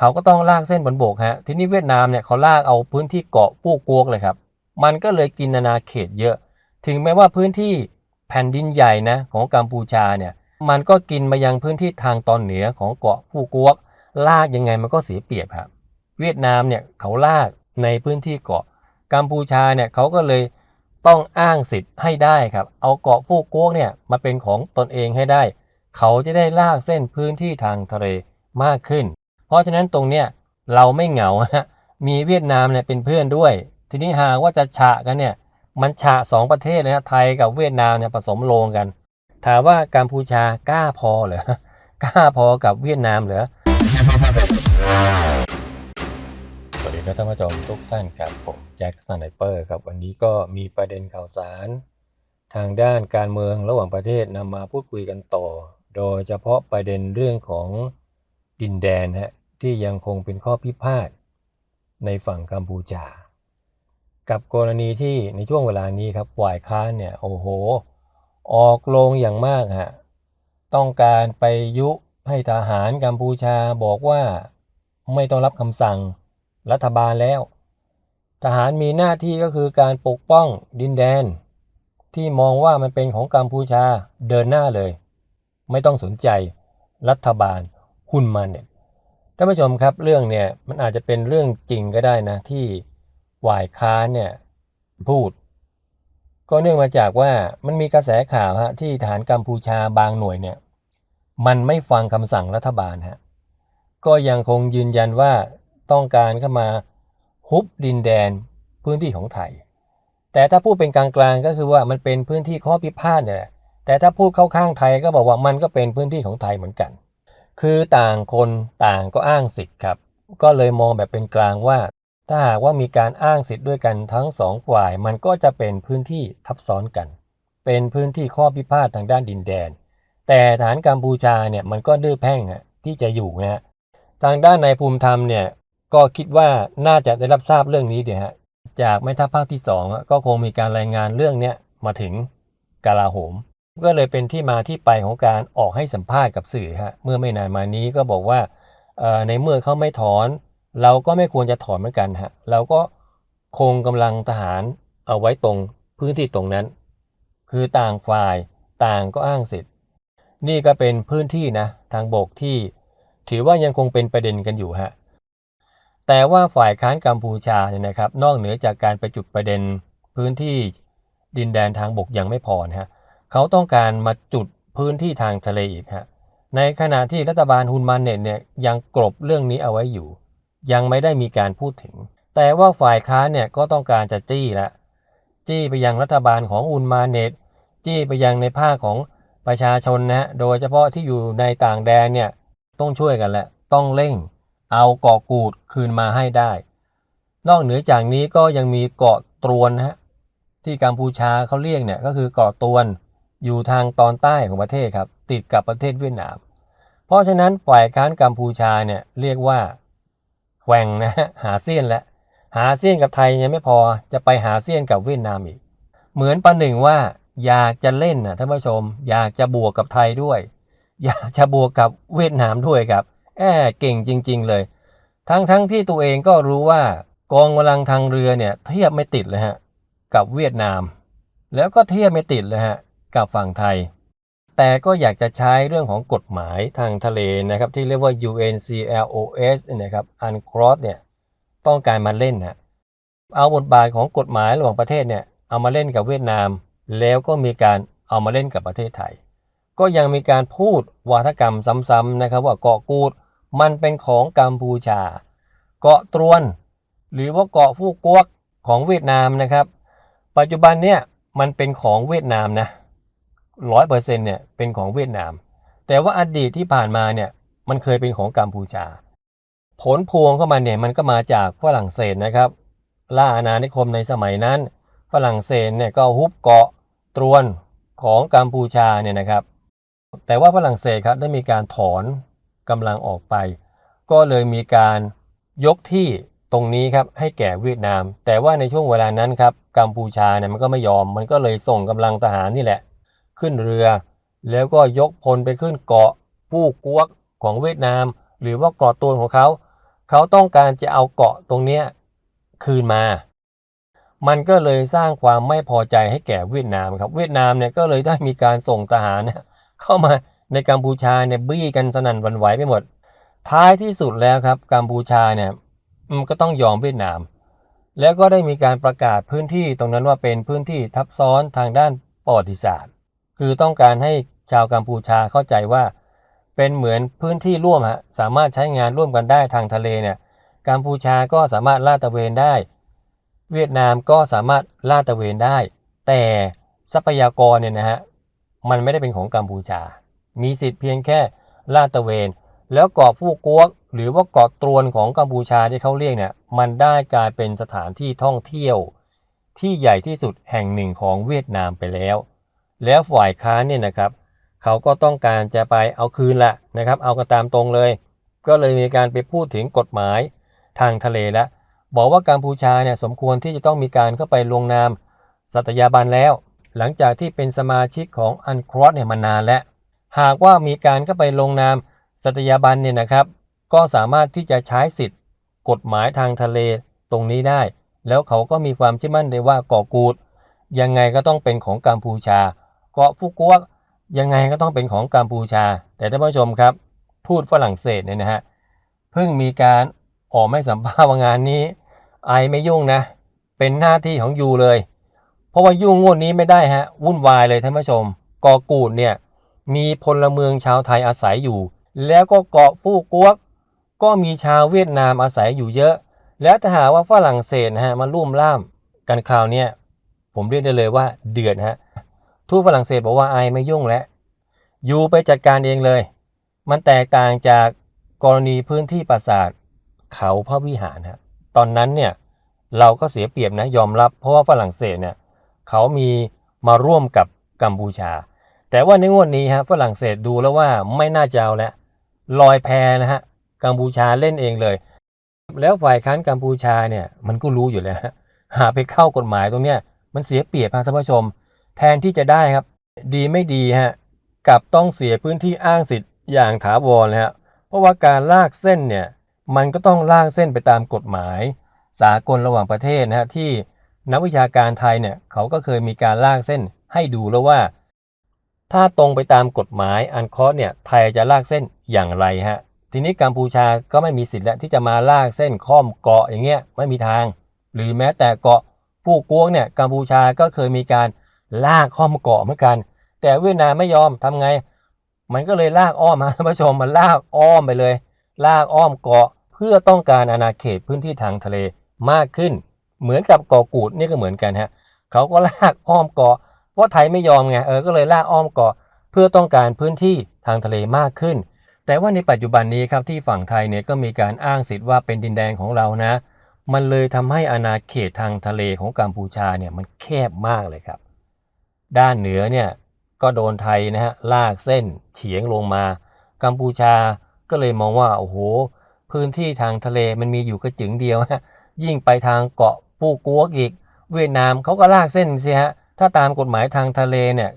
เขาก็ต้องลากเส้นบนบกฮะทีนี้เวียดนามเนี่ยเขาลากเอาพื้นที่เกาะปู้กวกเลยครับ มันก็เลยกินนานาเขตเยอะ ถึงแม้ว่าพื้นที่แผ่นดินใหญ่นะของกัมพูชาเนี่ยมันก็กินมายังพื้นที่ทางตอนเหนือของเกาะผู้กวก ลากยังไงมันก็เสียเปรียบครับ เวียดนามเนี่ยเขาลากในพื้นที่เกาะ กัมพูชาเนี่ยเขาก็เลยต้องอ้างสิทธิ์ให้ได้ครับ เอาเกาะผู้กวกเนี่ยมาเป็นของตนเองให้ได้ เขาจะได้ลากเส้นพื้นที่ทางทะเลมากขึ้น เพราะฉะนั้นตรงเนี้ยเราไม่เหงาฮะมีเวียดนามเนี่ยเป็นเพื่อนด้วย ทีนี้หากว่าจะฉะกันเนี่ยมันฉะสองประเทศเลยนะไทยกับเวียดนามเนี่ยผสมโลงกัน ถามว่ากัมพูชากล้าพอเหรอกล้าพอกับเวียดนามเหรอสวัสดีครับท่านผู้ชมทุกท่านครับผมแจ็คสไนเปอร์ครับวันนี้ก็มีประเด็นข่าวสาร ทางด้านการเมืองระหว่างประเทศนำมาพูดคุยกันต่อ โดยเฉพาะประเด็นเรื่องของดินแดนฮะ ที่ยังคงเป็นข้อพิพาทในฝั่งกัมพูชา กับกรณีที่ในช่วงเวลานี้ครับฝ่ายค้านเนี่ยโอ้โห ออกโรงอย่างมากฮะต้องการไปยุให้ทหารกัมพูชาบอกว่าไม่ต้องรับคำสั่งรัฐบาลแล้ว ทหารมีหน้าที่ก็คือการปกป้องดินแดน ที่มองว่ามันเป็นของกัมพูชาเดินหน้าเลย ไม่ต้องสนใจรัฐบาลหุ้นมันเนี่ย ท่านผู้ชมครับเรื่องเนี่ยมันอาจจะเป็นเรื่องจริงก็ได้นะ ที่ฝ่ายค้านเนี่ยพูด ก็เนื่องมาจากว่ามันมีกระแสข่าวฮะที่ฐานกัมพูชาบางหน่วยเนี่ยมันไม่ฟังคำสั่งรัฐบาลฮะก็ยังคงยืนยันว่าต้องการเข้ามาฮุบดินแดนพื้นที่ของไทย แต่ถ้าพูดเป็นกลางๆก็คือว่ามันเป็นพื้นที่ข้อพิพาทเนี่ยแหละแต่ถ้าพูดเข้าข้างไทยก็บอกว่ามันก็เป็นพื้นที่ของไทยเหมือนกัน คือต่างคนต่างก็อ้างสิทธิ์ครับ ก็เลยมองแบบเป็นกลางว่า ถ้าหากว่ามีการอ้างสิทธิ์ด้วยกันทั้งสองฝ่าย มันก็จะเป็นพื้นที่ทับซ้อนกัน เป็นพื้นที่ข้อพิพาททางด้านดินแดน แต่ฐานกัมพูชาเนี่ยมันก็ดื้อแพ่งฮะที่จะอยู่นะฮะทางด้านนายภูมิธรรมเนี่ยก็คิดว่าน่าจะได้รับทราบเรื่องนี้เดี๋ยวฮะจากแม่ทัพภาคที่สองก็คงมีการรายงานเรื่องเนี้ยมาถึงกาลาโหม ก็เลยเป็นที่มาที่ไปของการออกให้สัมภาษณ์กับสื่อฮะเมื่อไม่นานมานี้ก็บอกว่าในเมื่อเขาไม่ถอน เราก็ไม่ควรจะถอนเหมือนกันฮะเราก็คงกำลังทหารเอาไว้ตรงพื้นที่ตรงนั้น คือต่างฝ่ายต่างก็อ้างสิทธิ์ นี่ก็เป็นพื้นที่นะทางบกที่ถือว่ายังคงเป็นประเด็นกันอยู่ฮะแต่ว่าฝ่ายค้านกัมพูชาเนี่ยนะครับ นอกเหนือจากการไปจุดประเด็นพื้นที่ดินแดนทางบกยังไม่พอนะฮะ เขาต้องการมาจุดพื้นที่ทางทะเลอีกฮะในขณะที่รัฐบาลฮุนมันเน็ตเนี่ยยังกลบเรื่องนี้เอาไว้อยู่ ยังไม่ได้มีการพูดถึง แต่ว่าฝ่ายค้านเนี่ยก็ต้องการจะจี้ละจี้ไปยังรัฐบาลของอุนมาเน็ตจี้ไปยังในภาคของประชาชนนะฮะโดยเฉพาะที่อยู่ในต่างแดนเนี่ยต้องช่วยกันแหละต้องเร่ง เอาเกาะกูดคืนมาให้ได้ นอกเหนือจากนี้ก็ยังมีเกาะตรวนนะฮะที่กัมพูชาเขาเรียกเนี่ยก็คือเกาะตรวน อยู่ทางตอนใต้ของประเทศครับ ติดกับประเทศเวียดนาม เพราะฉะนั้นฝ่ายค้านกัมพูชาเนี่ยเรียกว่าแหว่งนะหาเสี้ยนและหาเสี้ยนกับไทยยังไม่พอจะไปหาเสี้ยนกับเวียดนามอีก เหมือนประหนึ่งว่าอยากจะเล่นนะท่านผู้ชม อยากจะบวกกับไทยด้วย อยากจะบวกกับเวียดนามด้วยครับแอบเก่งจริง ๆ เลย ทั้งทั้งที่ตัวเองก็รู้ว่ากองกำลังทางเรือเนี่ยเทียบไม่ติดเลยฮะกับเวียดนาม แล้วก็เทียบไม่ติดเลยฮะ กับฝั่งไทย แต่ก็อยากจะใช้เรื่องของกฎหมายทางทะเลนะครับที่เรียกว่า UNCLOS นะครับ UNCLOS เนี่ยต้องการมาเล่นฮะเอาบทบาทของกฎหมายระหว่างประเทศเนี่ยเอามาเล่นกับเวียดนาม แล้วก็มีการเอามาเล่นกับประเทศไทย ก็ยังมีการพูดวาทกรรมซ้ำๆนะครับว่าเกาะกูดมันเป็นของกัมพูชา เกาะตรวน หรือว่าเกาะฟูกวกของเวียดนามนะครับ ปัจจุบันเนี่ยมันเป็นของเวียดนามนะ ร้อยเปอร์เซ็นเนี่ยเป็นของเวียดนาม แต่ว่าอดีตที่ผ่านมาเนี่ยมันเคยเป็นของกัมพูชา ผลพวงเข้ามาเนี่ยมันก็มาจากฝรั่งเศสนะครับ ล่าอาณานิคมในสมัยนั้น ฝรั่งเศสเนี่ยก็ฮุบเกาะตรวนของกัมพูชาเนี่ยนะครับ แต่ว่าฝรั่งเศสครับได้มีการถอนกำลังออกไป ก็เลยมีการยกที่ตรงนี้ครับให้แก่เวียดนาม แต่ว่าในช่วงเวลานั้นครับกัมพูชาเนี่ยมันก็ไม่ยอม มันก็เลยส่งกำลังทหารนี่แหละ ขึ้นเรือ แล้วก็ยกพลไปขึ้นเกาะปู้กวกของเวียดนาม หรือว่าเกาะตัวของเขา เขาต้องการจะเอาเกาะตรงเนี้ยคืนมา มันก็เลยสร้างความไม่พอใจให้แก่เวียดนามครับเวียดนามเนี่ยก็เลยได้มีการส่งทหารเข้ามาในกัมพูชาเนี่ยบี้กันสนั่นวันไหวไปหมด ท้ายที่สุดแล้วครับกัมพูชาเนี่ยมันก็ต้องยอมเวียดนาม แล้วก็ได้มีการประกาศพื้นที่ตรงนั้นว่าเป็นพื้นที่ทับซ้อนทางด้านประวัติศาสตร์ คือต้องการให้ชาวกัมพูชาเข้าใจว่า เป็นเหมือนพื้นที่ร่วมฮะสามารถใช้งานร่วมกันได้ทางทะเลเนี่ยกัมพูชาก็สามารถลาดตระเวนได้ เวียดนามก็สามารถลาดตระเวนได้ แต่ทรัพยากรเนี่ยนะฮะมันไม่ได้เป็นของกัมพูชา มีสิทธิ์เพียงแค่ลาดตระเวน แล้วเกาะผู้กวก หรือว่าเกาะตรวนของกัมพูชาที่เขาเรียกเนี่ยมันได้กลายเป็นสถานที่ท่องเที่ยว ที่ใหญ่ที่สุดแห่งหนึ่งของเวียดนามไปแล้ว แล้วฝ่ายค้านเนี่ยนะครับเขาก็ต้องการจะไปเอาคืนละนะครับ เอากันตามตรงเลย ก็เลยมีการไปพูดถึงกฎหมายทางทะเลแล้วบอกว่ากัมพูชาเนี่ยสมควรที่จะต้องมีการเข้าไปลงนามสัตยาบันแล้ว หลังจากที่เป็นสมาชิกของอันครอสเนี่ยมานานแล้วหากว่ามีการเข้าไปลงนามสัตยาบันเนี่ยนะครับ ก็สามารถที่จะใช้สิทธิ์ กฎหมายทางทะเลตรงนี้ได้ แล้วเขาก็มีความเชื่อมั่นได้ว่าเกาะกูดยังไงก็ต้องเป็นของกัมพูชา เกาะฟูกวกยังไงก็ต้องเป็นของกัมพูชา แต่ท่านผู้ชมครับพูดฝรั่งเศสเนี่ยนะฮะเพิ่งมีการออกไม่สัมภาษณ์งานนี้ไอไม่ยุ่งนะ เป็นหน้าที่ของยูเลย เพราะว่ายุ่งงวดนี้ไม่ได้ฮะวุ่นวายเลยท่านผู้ชมเกาะกูดเนี่ยมีพลเมืองชาวไทยอาศัยอยู่ แล้วก็เกาะฟูกวก ก็มีชาวเวียดนามอาศัยอยู่เยอะ แล้วถ้าหากว่าฝรั่งเศสนะฮะมาลุ่มล่ามกันคราวเนี้ยผมเรียกได้เลยว่าเดือดฮะ ทูตฝรั่งเศสบอกว่าไอไม่ยุ่งแล้วยูไปจัดการเองเลย มันแตกต่างจากกรณีพื้นที่ปราสาทเขาพระวิหารฮะตอนนั้นเนี่ยเราก็เสียเปรียบนะยอมรับเพราะว่าฝรั่งเศสเนี่ยเขามีมาร่วมกับกัมพูชา แต่ว่าในงวดนี้ฮะฝรั่งเศสดูแล้วว่าไม่น่าจะเอาแล้วลอยแพนะฮะกัมพูชาเล่นเองเลย แล้วฝ่ายค้านกัมพูชาเนี่ยมันก็รู้อยู่แล้วฮะหาไปเข้ากฎหมายตรงเนี้ยมันเสียเปรียบฮะท่านผู้ชม แทนที่จะได้ครับ ดีไม่ดีฮะกับต้องเสียพื้นที่อ้างสิทธิ์อย่างถาวรนะฮะเพราะว่าการลากเส้นเนี่ยมันก็ต้องลากเส้นไปตามกฎหมาย สากลระหว่างประเทศนะฮะที่นักวิชาการไทยเนี่ยเขาก็เคยมีการลากเส้นให้ดูแล้วว่า ถ้าตรงไปตามกฎหมายอันคอสเนี่ยไทยจะลากเส้นอย่างไรฮะทีนี้กัมพูชาก็ไม่มีสิทธิ์แล้วที่จะมาลากเส้นข้อมเกาะอย่างเงี้ยไม่มีทาง หรือแม้แต่เกาะผู้กวงเนี่ยกัมพูชาก็เคยมีการ ลากข้อมเกาะเหมือนกัน แต่เวียดนามไม่ยอมทำไง มันก็เลยลากอ้อมมาท่านผู้ชมมันลากอ้อมไปเลย ลากอ้อมเกาะเพื่อต้องการอาณาเขตพื้นที่ทางทะเลมากขึ้น เหมือนกับเกาะกูดนี่ก็เหมือนกันฮะเขาก็ลากอ้อมเกาะเพราะไทยไม่ยอมไงเออก็เลยลากอ้อมเกาะเพื่อต้องการพื้นที่ทางทะเลมากขึ้น แต่ว่าในปัจจุบันนี้ครับที่ฝั่งไทยเนี่ยก็มีการอ้างสิทธิ์ว่าเป็นดินแดนของเรานะ มันเลยทำให้อาณาเขตทางทะเลของกัมพูชาเนี่ยมันแคบมากเลยครับ ด้านเหนือเนี่ยก็โดนไทยนะฮะลากเส้นเฉียงลงมา กัมพูชาก็เลยมองว่าโอ้โหพื้นที่ทางทะเลมันมีอยู่กระจึงเดียวฮะยิ่งไปทางเกาะปูกัวกอีก เวียดนามเขาก็ลากเส้นสิฮะถ้าตามกฎหมายทางทะเลเนี่ย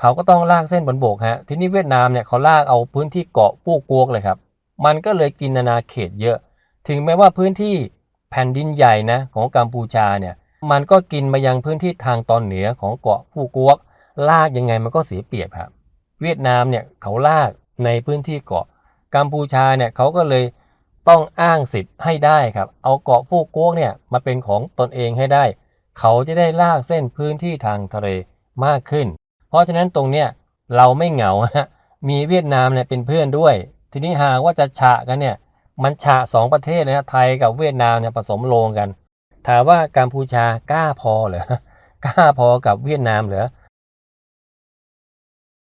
เขาก็ต้องลากเส้นบนบกฮะทีนี้เวียดนามเนี่ยเขาลากเอาพื้นที่เกาะปูกัวกเลยครับ มันก็เลยกินอาณาเขตเยอะ ถึงแม้ว่าพื้นที่แผ่นดินใหญ่นะของกัมพูชาเนี่ยมันก็กินมายังพื้นที่ทางตอนเหนือของเกาะปูกัวก ลากยังไงมันก็เสียเปรียบครับ เวียดนามเนี่ยเขาลากในพื้นที่เกาะ กัมพูชาเนี่ยเขาก็เลยต้องอ้างสิทธิ์ให้ได้ครับ เอาเกาะผู้กวกเนี่ยมาเป็นของตนเองให้ได้ เขาจะได้ลากเส้นพื้นที่ทางทะเลมากขึ้น เพราะฉะนั้นตรงเนี้ยเราไม่เหงาฮะ มีเวียดนามเนี่ยเป็นเพื่อนด้วย ทีนี้หากว่าจะฉะกันเนี่ย มันฉะสองประเทศเลยนะ ไทยกับเวียดนามเนี่ยผสมโลงกัน ถามว่ากัมพูชากล้าพอเหรอกล้าพอกับเวียดนามเหรอ